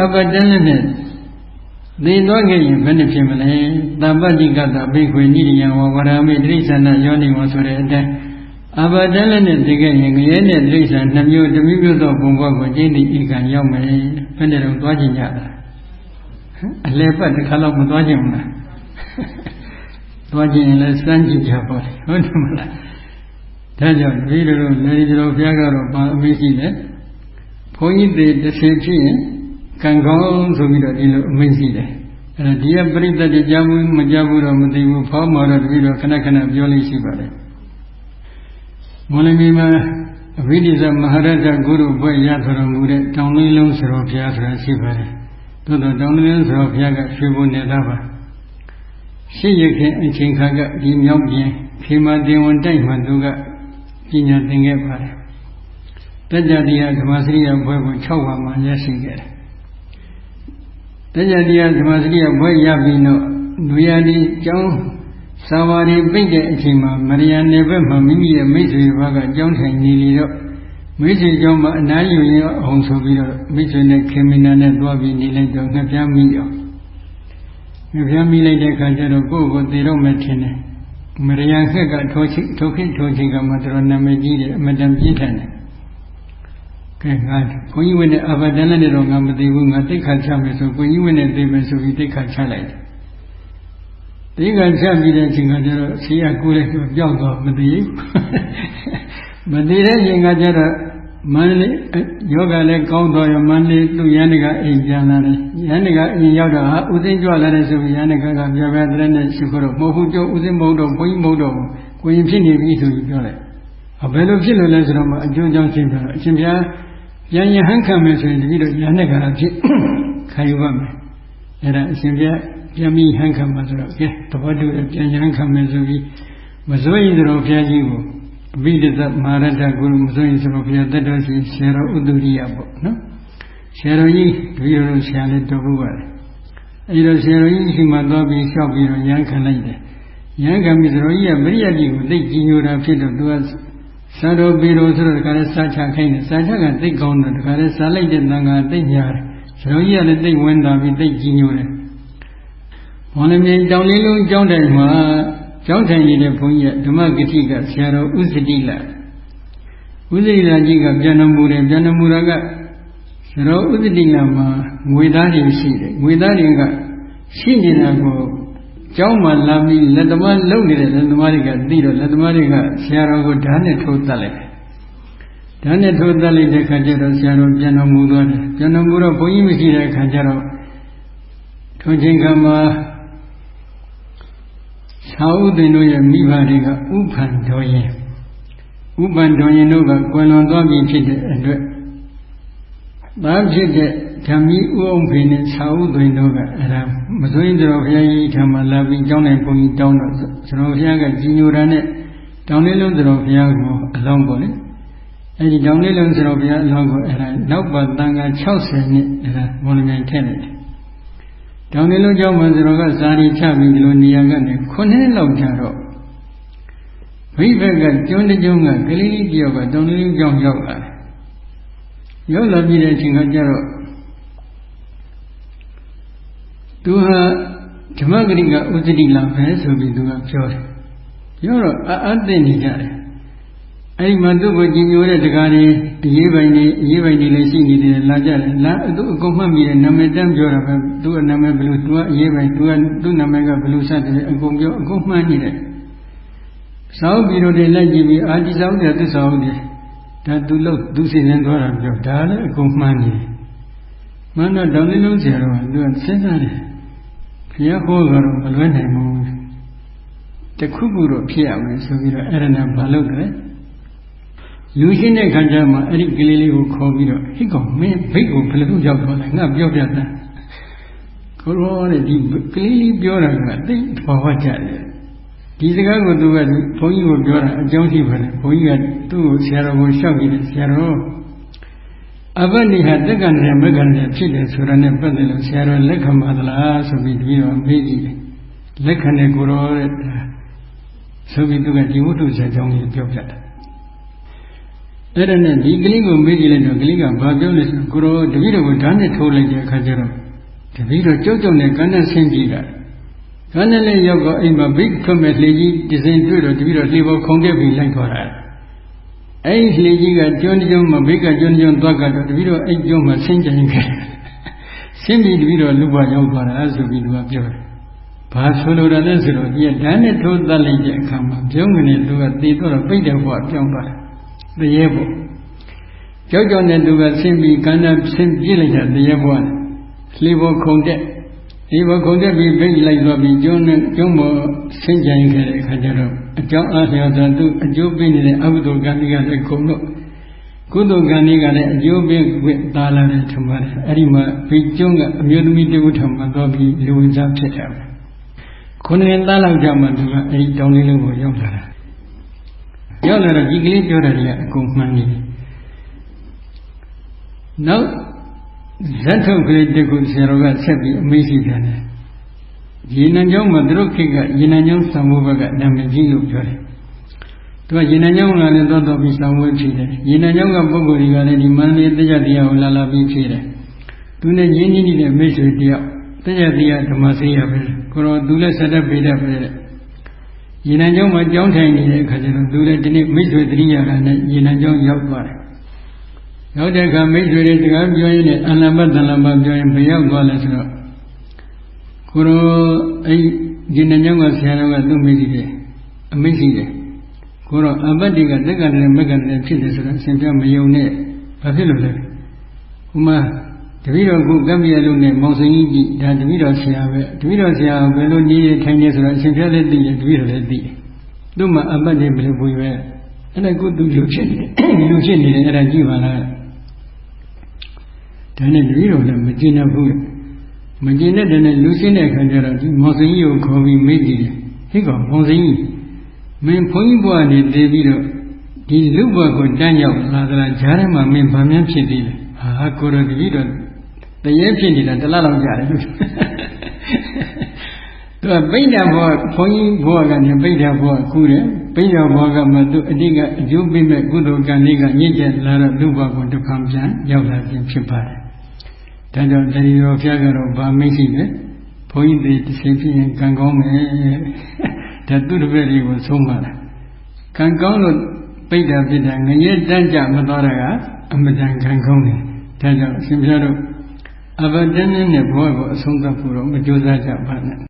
အပတလည်းနဲ့သိသွားခဲ့ရင်ဘယ်နှဖြစ်မလဲတပ္ပတိကတဘိခွေနိရိယဝဝရမိတိစ္ဆာနယောနိဝဆိုတဲ့အတိုင်းအဘတလည်းနဲ့သိခဲ့ရင်ငရဲနဲ့တိစ္ဆာနှမျိုးတစ်မျိုးမျိုးသောဘုံဘဝကိုကျင့်သည့်ဤကံရောက်မယ်ဘယ်နဲ့တော့သွားခြင်းကြတာအလဲပတ်တစ်ခါတော့မသွားခြင်းဘူးလားသွားခြင်းရင်လည်းစမ်းကြည့်ကြပါလေဟုတ်တယ်မလားဒါကြောင့်ဒီလိုလိုလေဒီလိုဘုရားကတော့ပါအမေးရှိတယ်ဘုန်းကြီးတွေတစ်ဆင်ဖြစ်ရင် ကံကောင်းဆိုပြီးတော့ဒီလိုအမိန့်ရှိတယ်အဲ့ဒါဒီကပြိတ္တကြားမှုမကြားဘူးတော့မသိဘူးဖောင်းမှာတော့တပည့်တော်ခဏခဏပြောလို့ရှိပါတယ်မောလမီမှာအဘိဓိသမဟာရတ္တဂုရုဘွဲ့ရတော်မူတဲ့တောင်လေးလုံးစရောဘုရားဆိုတာရှိပါတယ်သို့တော့တောင်လေးလုံးစရောဘုရားကရွှေဘုံနေတာပါရှိရခင်အချိန်ခါကဒီမြောက်ပြင်ခေမတင်ဝန်တိုက်မှသူကပညာသင်ခဲ့ပါတယ်တကြတရားဓမ္မစရိယဘွဲ့ကို6ပါးမှရရှိခဲ့တယ် တကြတရားဓမ္မစရိယဘွဲ့ရပြီးတော့လူရည်ဒီကျောင်းသာဝရီပိတ်တဲ့အချိန်မှာမရိယာနယ်ဘက်မှာမိမိရဲ့မိတ်ဆွေဘာကကျောင်းထိုင်နေလေတော့မိတ်ဆွေကျောင်းမှာအနားယူရင်အောင်ဆိုပြီးတော့မိတ်ဆွေနဲ့ခင်မင်နာနဲ့တွားပြီးနေလိုက်တော့ငှက်ပြားမိရောငှက်ပြားမိလိုက်တဲ့အခါကျတော့ကိုယ့်ကိုသေတော့မှထင်တယ်မရိယာခက်ကထိုချိထိုခိထိုချိကမှတော်နာမည်ကြီးတယ်အမတန်ပြင်းထန်တယ် ကဲငါဘုန်းကြီးဝင်းနဲ့အဘဒန်နဲ့တော့ငါမသိဘူးငါတိတ်ခါချမယ်ဆိုဘုန်းကြီးဝင်းနဲ့သိမယ်ဆိုပြီးတိတ်ခါချလိုက်တယ်တိတ်ခါချပြီးတဲ့အချိန်ကကျတော့ဆေးရကူလိုက်တော့ပျောက်သွားမသိဘူးမသိတဲ့အချိန်ကကျတော့မန္တလေးယောဂလည်းကောင်းသွားရမန္တလေးသူ့ရန်တကအိမ်ပြန်လာတယ်ရန်တကအိမ်ရောက်တော့ဟာဥသိမ်းကြွလာတယ်ဆိုပြီးရန်တကကပြောပြတဲ့နဲ့ရှိခိုးတော့မဟုတ်ဘူးကြောဥသိမ်းမဟုတ်တော့ဘုန်းကြီးမဟုတ်တော့ဘူးကိုရင်ဖြစ်နေပြီဆိုပြီးပြောလိုက်အဘယ်လိုဖြစ်လို့လဲဆိုတော့အကျိုးကြောင့်ရှင်းပြတော့အရှင်ဘုရား ပြန်ရဟန်းခံမယ်ဆိုရင်တတိတော့ရဟန်းကဖြစ်ခံယူပါမယ်အဲ့ဒါအရှင်ဘုရားပြန်ပြီးဟန်းခံမှာဆိုတော့ကဲတပတ်တူပြန်ရဟန်းခံမယ်ဆိုပြီးမစိုးရင်တော့ဘုရားကြီးကိုအဘိဓိသမဟာရတ္တကုမစိုးရင်ဆိုတော့ဘုရားတတ်တော်ရှိဆရာတော်ဥဒ္ဒရိယပေါ့နော်ဆရာတော်ကြီးတပည့်တော်ဆရာလေးတော်ဘူးပါတယ်အဲဒီတော့ဆရာတော်ကြီးရှိမှသွားပြီးလျှောက်ပြီးတော့ရဟန်းခံလိုက်တယ်ရဟန်းခံပြီးဆရာတော်ကြီးကပရိယတ်ကြီးကိုသိကြည်ညိုတာဖြစ်တော့သူက စာတော်ပေတော်ဆိုတော့ဒီကနေ့စာချခိုင်းတယ်စာချကသိကောင်းတော့ဒီကနေ့စာလိုက်တဲ့တန်ခါသိညာတယ်ဆရာကြီးကလည်းသိဝင်တာပြီးသိကြည်ညိုတယ်မော်လမြိုင်တောင်လေးလုံးကျောင်းတိုင်မှာကျောင်းထိုင်နေတဲ့ဘုန်းကြီးကဓမ္မဂတိကဆရာတော်ဥစ္စတိလဥစ္စတိလကြီးကပြန်တော်မူတယ်ပြန်တော်မူတာကဆရာတော်ဥစ္စတိလမှာငွေသားတွေရှိတယ်ငွေသားတွေကရှိနေတာကို ကျောင်းမှာလာပြီးလက်သမားလုံနေတဲ့လက်သမားတွေကသိတော့လက်သမားတွေကဆရာတော်ကိုဓာတ်နဲ့ထိုးတတ်လိုက်ဓာတ်နဲ့ထိုးတတ်လိုက်တဲ့ခါကျတော့ဆရာတော်ပြန်တော်မူသွားတယ်ပြန်တော်မူတော့ဘုန်းကြီးမရှိတဲ့ခါကျတော့ထိုချိန်ကမှာသာဥဒင်တို့ရဲ့မိဘတွေကဥပန်တော်ရင်ဥပန်တော်ရင်တို့ကကွယ်လွန်သွားပြီဖြစ်တဲ့အတွက်သားဖြစ်တဲ့ ဓမ္မီဥအောင်ဖေနဲ့သာဥဒင်တို့ကအဲ့ဒါမစွရင်တော်ဘုရားကြီးထံမှာလာပြီးကျောင်းနိုင်ဘုန်းကြီးတောင်းတော့ကျွန်တော်ဘုရားကကြီးညိုတာနဲ့တောင်းလေးလုံးတော်ဘုရားကိုအလောင်းပေါ့လေအဲ့ဒီတောင်းလေးလုံးတော်ဘုရားအလောင်းကိုအဲ့ဒါနောက်ပါတန်ခါ60နှစ်အဲ့ဒါမော်လမြိုင်ထည့်လိုက်တယ်တောင်နေလုံးကျောင်းမှာဆိုတော့ကဇာတိချပြီးဒီလိုနေရာကနေခုနှစ်လောက်ကြာတော့မိဘကကျွန်းတကျွန်းကကလေးလေးပြောက်ကတောင်နေလုံးကျောင်းရောက်လာတယ်။ရောက်လာပြီးတဲ့အချိန်ကကျတော့ သူဟာဓမ္မဂရိကဥစ္စတိလာပဲဆိုပြီးသူကပြောတယ်။ပြောတော့အအသိနေကြတယ်။အဲဒီမှာသူ့ကိုကြည်ညိုတဲ့တကားတွေအရေးပိုင်တွေအရေးပိုင်တွေလည်းရှိနေတယ်လာကြတယ်လာသူအကုန်မှတ်မိတယ်နာမည်တန်းပြောတာပဲသူ့နာမည်ဘယ်လိုသူကအရေးပိုင်သူကသူ့နာမည်ကဘယ်လိုစတယ်အကုန်ပြောအကုန်မှတ်နေတယ်စောင်းပြီးတော့လည်းကြည့်ပြီးအာဒီဆောင်တဲ့သစ္စာဟုတ်တယ်ဒါသူလို့သူစီစဉ်သွားတာပြောဒါလည်းအကုန်မှန်းနေတယ်မှန်းတော့တောင်းလေးလုံးဆရာတော်ကသူကစဉ်းစားတယ် ဘုရားဟောကတော့မလွဲနိုင်ဘူးတခုခုတော့ဖြစ်ရမယ်ဆိုပြီးတော့အဲ့ဒါနဲ့မလုပ်တယ်လူရှင်းတဲ့ခါကျမှအဲ့ဒီကလေးလေးကိုခေါ်ပြီးတော့ဟိကောင်မင်းဘိတ်ကိုဘယ်လိုရောက်သွားလဲငါပြောပြတာကိုရောတဲ့ဒီကလေးလေးပြောတာကသိဘာဝကြတယ်ဒီစကားကိုသူကဘုန်းကြီးကိုပြောတာအကြောင်းရှိပါလေဘုန်းကြီးကသူ့ကိုဆရာတော်ကိုရှောက်ကြည့်တယ်ဆရာတော် အဘနိဟာတက္ကံနဲ့မက္ကံနဲ့ဖြစ်တယ်ဆိုတာနဲ့ပတ်သက်လို့ဆရာတော်လက်ခံပါသလားဆိုပြီးပြီးတော့မေးကြည့်တယ်လက်ခံတဲ့ကိုရောတဲ့ဆိုပြီးသူကဒီဝတ္ထုဆရာကြောင့်ကြီးပြောပြတယ်အဲ့ဒါနဲ့ဒီကလေးကိုမေးကြည့်လိုက်တော့ကလေးကဘာပြောလဲဆိုကိုရောတပည့်တော်ကိုဓာတ်နဲ့ထိုးလိုက်တဲ့အခါကျတော့တပည့်တော်ကြောက်ကြောက်နဲ့ကန်းနဲ့ဆင်းကြည့်တာကန်းနဲ့လည်းရောက်တော့အိမ်မှာဘိတ်ထွက်မဲ့လေကြီးဒီစိန်တွေ့တော့တပည့်တော်လှေပေါ်ခုန်တက်ပြီးလိုက်သွားတာ အဲ့ဒီလေကြီးကကျွန်းကျွန်းမှာဘိတ်ကကျွန်းကျွန်းသွားကတော့တပည့်တော်အဲ့ကျွန်းမှာဆင်းကြင်ခဲ့ဆင်းပြီးတပည့်တော်လူဘရောက်သွားတာဆိုပြီးသူကပြောတယ်ဘာဆိုလိုတာလဲဆိုတော့ဒီဓာတ်နဲ့ထိုးသတ်လိုက်တဲ့အခါမှာပြုံးကနေသူကတည်တော့ပိတ်တဲ့ဘဝပြောင်းသွားတယ်။တရေပေါ့။ကြောက်ကြောက်နဲ့သူကဆင်းပြီးကန္နာဆင်းပြစ်လိုက်တာတရေဘဝနဲ့လှေပေါ်ခုန်တက်ဒီဘခုန်တက်ပြီးပိတ်လိုက်သွားပြီးကျွန်းနဲ့ကျွန်းပေါ်ဆင်းကြင်ခဲ့တဲ့အခါကျတော့ အကြောင်းအားလျော်စွာသူအကျိုးပေးနေတဲ့အဘုဒ္ဓကံတွေကလည်းခုံတော့ကုသိုလ်ကံတွေကလည်းအကျိုးပေးဝိတာလာတယ်ထင်ပါတယ်။အဲ့ဒီမှာဘိကျွန်းကအမျိုးသမီးတဦးထံမှာသွားပြီးလူဝင်စားဖြစ်တယ်။ခုနှစ်နှစ်သားလောက်ကြာမှသူကအဲဒီတောင်းလေးလုံးကိုရောက်လာတာရောက်လာတော့ဒီကလေးပြောတာတွေကအကုန်မှန်နေတယ်နောက်ဇတ်ထုတ်ကလေးတခုဆရာတော်ကဆက်ပြီးအမေးရှိတယ် ရေနံကျောင်းမှာသူတို့ခေတ်ကရေနံကျောင်းသံဃာဘက်ကနာမည်ကြီးလို့ပြောတယ်သူကရေနံကျောင်းကလည်းတော့တော့ပြီးသံဃာဖြစ်တယ်ရေနံကျောင်းကပုဂ္ဂိုလ်တွေကလည်းဒီမန္တလေးတရားတရားကိုလာလာပြီးဖြစ်တယ်သူနဲ့ရင်းနှီးနေတဲ့မိတ်ဆွေတယောက်တရားတရားဓမ္မစေရပဲကိုတော့သူလည်းဆက်တဲ့ပေတဲ့ပဲတဲ့ရေနံကျောင်းမှာကြောင်းထိုင်နေတဲ့အခါကျတော့သူလည်းဒီနေ့မိတ်ဆွေတရိယာကနဲ့ရေနံကျောင်းရောက်သွားတယ်ရောက်တဲ့အခါမိတ်ဆွေတွေစကားပြောရင်းနဲ့အလံပတ်တလံပတ်ပြောရင်ဘယ်ရောက်သွားလဲဆိုတော့ ကိုရောအဲ့ရေနံကျောင်းကဆရာတော်ကသူ့မိတ်ရှိတယ်အမိတ်ရှိတယ်ကိုတော့အဘတ်တိကတက္ကနဲ့မက္ကနဲ့ဖြစ်တယ်ဆိုတော့အရှင်ပြမယုံနဲ့ဘာဖြစ်လို့လဲဟိုမှာတပည့်တော်ကုကံပြလုံးနဲ့မောင်စိန်ကြီးဒါတပည့်တော်ဆရာပဲတပည့်တော်ဆရာဘယ်လိုနေရထိုင်နေဆိုတော့အရှင်ပြလည်းသိတယ်တပည့်တော်လည်းသိတယ်သူ့မှာအပတ်နေဘယ်လိုပွေပဲအဲ့ဒါကုသူလူဖြစ်နေတယ်လူဖြစ်နေတယ်အဲ့ဒါကြည့်ပါလားဒါနဲ့တပည့်တော်လည်းမကျင်တတ်ဘူး မကျင်တဲ့တည်းနဲ့လူရှင်းတဲ့အခါကျတော့ဒီမောင်စိန်ကြီးကိုခေါ်ပြီးမေးကြည့်တယ်ဟိကောင်မောင်စိန်ကြီးမင်းဘုန်းကြီးဘွားနေတည်ပြီးတော့ဒီလူဘွားကိုတန်းရောက်လာသလားဂျားထဲမှာမင်းဗာမြန်းဖြစ်သေးတယ်ဟာကိုရတပည့်တော်တရေဖြစ်နေတာတလားလောက်ကြာတယ်သူကပိဋကဘောဘုန်းကြီးဘောကနေပိဋကဘောကူတယ်ပိဋကဘောကမှသူအတိကအကျိုးပေးမဲ့ကုသိုလ်ကံလေးကညစ်ကျက်လာတော့လူဘကိုတစ်ခါပြန်ရောက်လာခြင်းဖြစ်ပါတယ် ဒါကြောင့်တတိယဖျားကတော့ဗာမိတ်ရှိတယ်ဘုန်းကြီးတွေတစ်ချိန်ဖြစ်ရင်ကံကောင်းမယ်ဒါသူတပည့်တွေကိုဆုံးပါလားကံကောင်းလို့ပိဋကဖြစ်တာငရဲတန်းကြမသွားတာကအမတန်ကံကောင်းတယ်ဒါကြောင့်အရှင်ဘုရားတို့အဘဒင်းနဲ့ဘဝကိုအဆုံးသတ်ဖို့တော့မကြိုးစားကြပါနဲ့